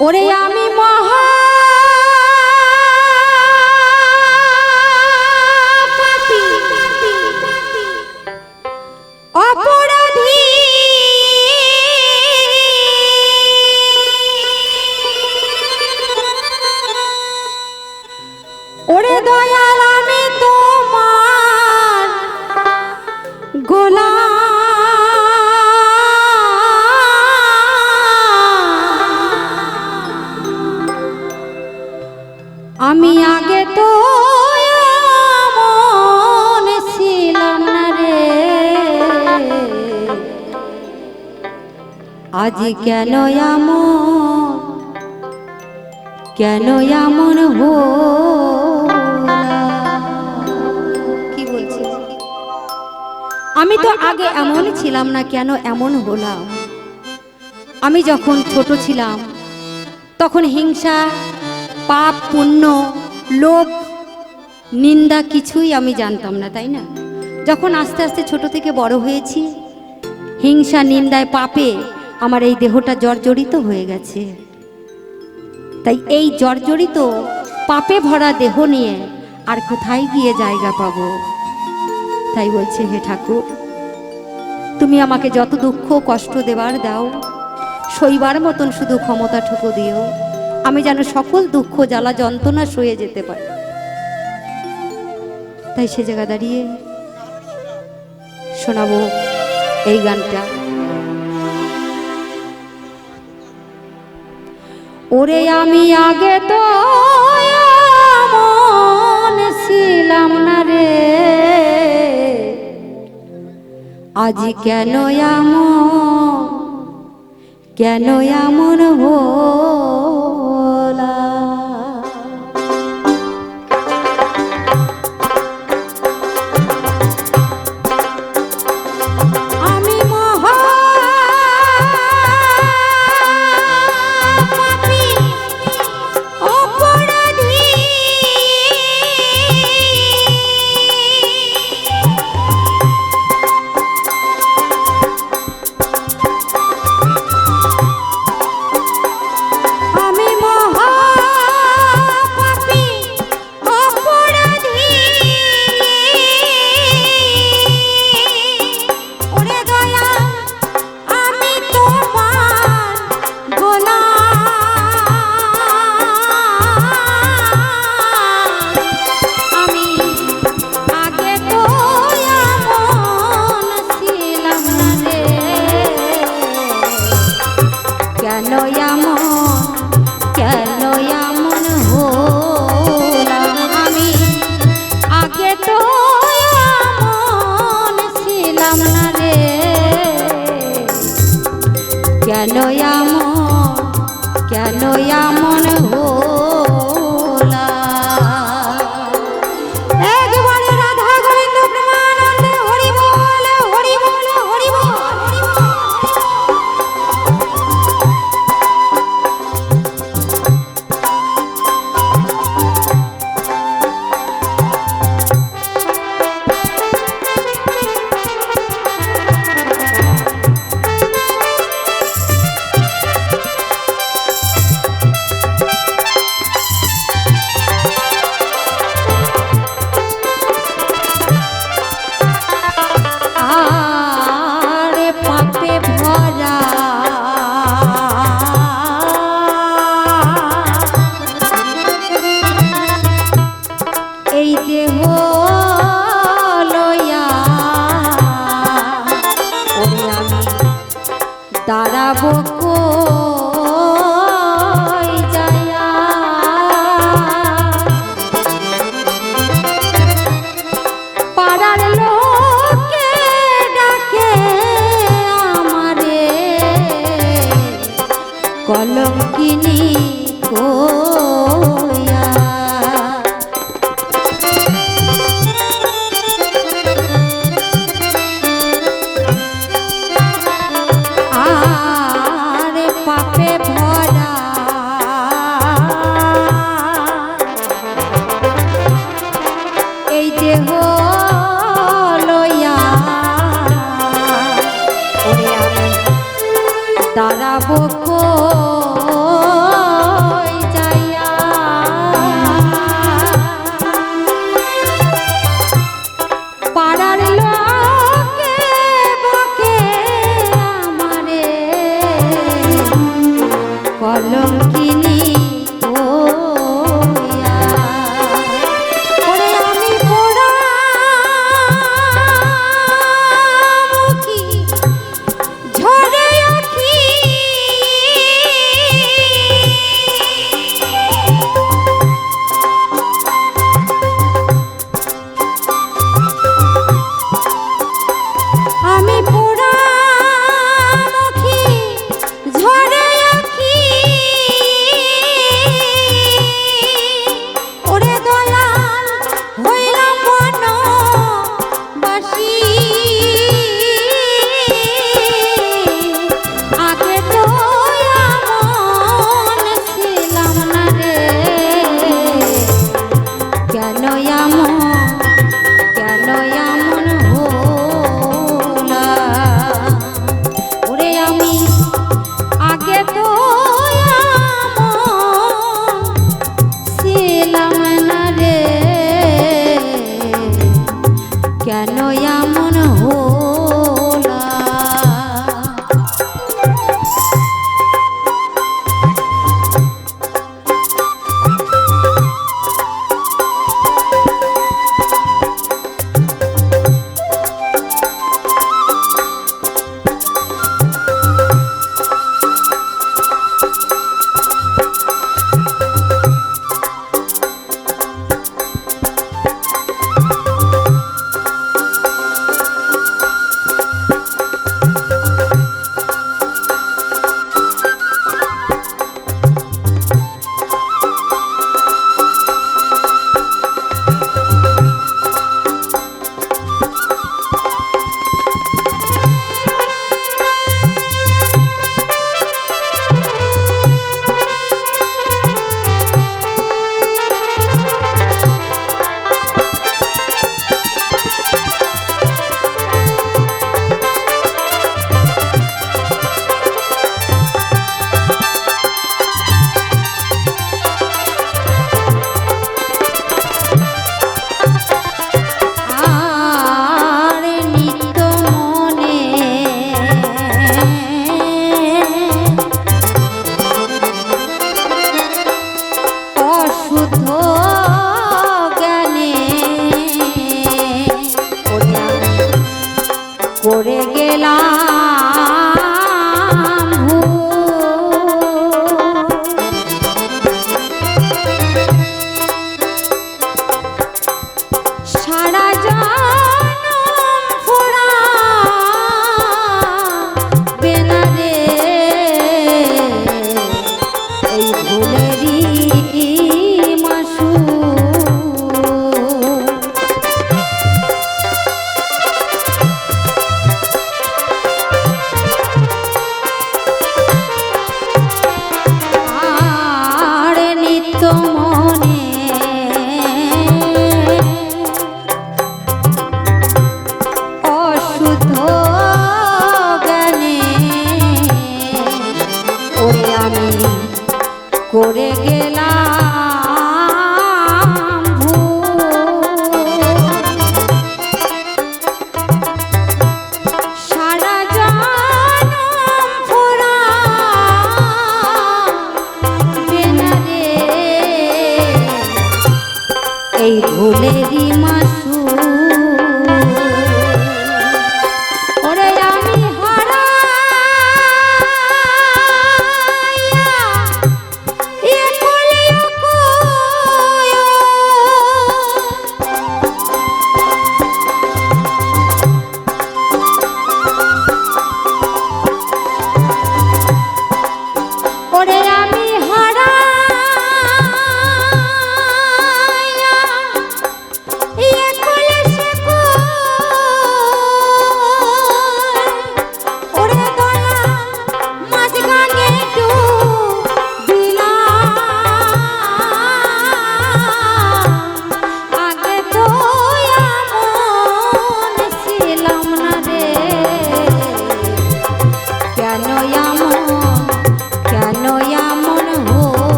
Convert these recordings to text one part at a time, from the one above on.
ওরে আমি মহা আজ কেন এমন? কেন এমন হো কি বলছি আমি তো আগে এমন ছিলাম না কেন এমন হলাম। আমি যখন ছোট ছিলাম তখন হিংসা পাপ পুণ্য লোভ নিন্দা কিছুই আমি জানতাম না তাই না? যখন আস্তে আস্তে ছোট থেকে বড় হয়েছি হিংসা নিন্দায় পাপে আমার এই দেহটা জর্জরিত হয়ে গেছে। তাই এই জর্জরিত পাপে ভরা দেহ নিয়ে আর কোথায় গিয়ে জায়গা পাবো? তাই বলছে, হে ঠাকুর, তুমি আমাকে যত দুঃখ কষ্ট দেবার দাও, সইবার মতন শুধু ক্ষমতা ক্ষমতাটুকু দিও। আমি যেন সকল দুঃখ, জ্বালা, যন্ত্রণা সয়ে যেতে পারি। তাই সে জায়গা দাঁড়িয়ে শোনাবো এই গানটা। ওরে আমি আগে তো ছিলাম না রে। আজ কেন এমন কেন এমন হলা? পাড়ার লোকে ডাকে আমারে। কলঙ্কিনী কইয়া। আরে পাপে এই ওরে আমি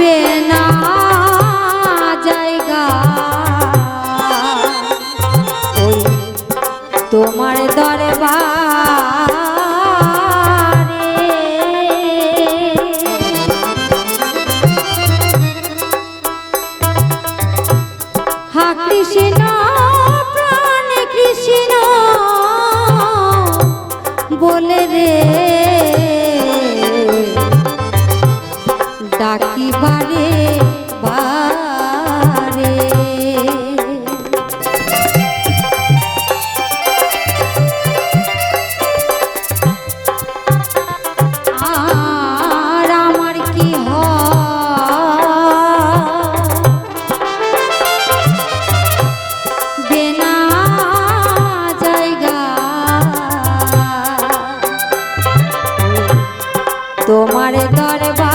হবে না ডাকিবারে বারে। আমার কি জায়গা। তোমার দরবার